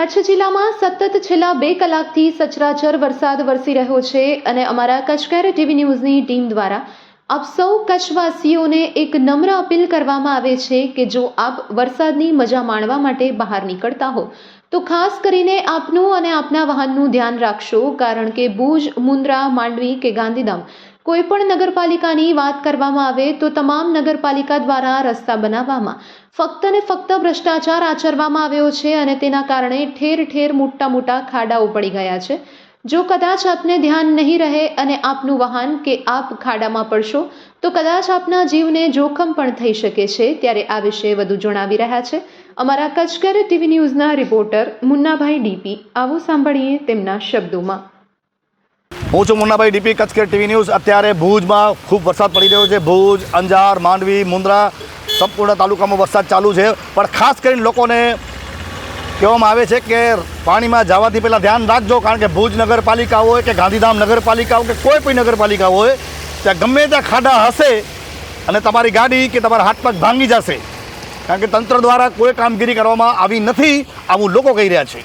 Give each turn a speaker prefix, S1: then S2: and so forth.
S1: કચ્છ જિલ્લામાં સતત છેલ્લા બે કલાકથી સચરાચર વરસાદ વરસી રહ્યો છે અને અમારા કચ્છકેર ટીવી ન્યૂઝની ટીમ દ્વારા આપ સૌ કચ્છવાસીઓને એક નમ્ર અપીલ કરવામાં આવે છે કે જો આપ વરસાદની મજા માણવા માટે બહાર નીકળતા હો, તો ખાસ કરીને આપનું અને આપના વાહનનું ધ્યાન રાખશો કારણ કે ભુજ, મુન્દ્રા, માંડવી કે ગાંધીધામ કોઈ પણ નગરપાલિકાની વાત કરવામાં આવે તો તમામ નગરપાલિકા દ્વારા રસ્તા બનાવવામાં ફક્ત ને ફક્ત ભ્રષ્ટાચાર આચરવામાં આવ્યો છે અને તેના કારણે ઠેર ઠેર મોટા મોટા ખાડાઓ પડી ગયા છે. જો કદાચ આપને ધ્યાન નહીં રહે અને આપનું વાહન કે આપ ખાડામાં પડશો, તો કદાચ આપના જીવને જોખમ પણ થઈ શકે છે ત્યારે આ વિશે વધુ જણાવી રહ્યા છે. અમારા કચકર ટીવી ન્યૂઝના રિપોર્ટર મુન્નાભાઈ ડીપી. આવો સાંભળીએ તેમના શબ્દોમાં.
S2: હું છું મુન્નાભાઈ ડીપી કચકેર ટીવી ન્યૂઝ. અત્યારે ભુજમાં ખૂબ વરસાદ પડી રહ્યો છે. ભુજ, અંજાર, માંડવી, મુન્દ્રા સંપૂર્ણ તાલુકામાં વરસાદ ચાલુ છે. પણ ખાસ કરીને લોકોને કહેવામાં આવે છે કે પાણીમાં જવાથી પહેલાં ધ્યાન રાખજો, કારણ કે ભુજ નગરપાલિકા હોય કે ગાંધીધામ નગરપાલિકા હોય કે કોઈ પણ નગરપાલિકા હોય, ત્યાં ગમે ત્યાં ખાડા હશે અને તમારી ગાડી કે તમારા હાથ પગ ભાંગી જશે. કારણ કે તંત્ર દ્વારા કોઈ કામગીરી કરવામાં આવી નથી. આવું લોકો કહી રહ્યા છે.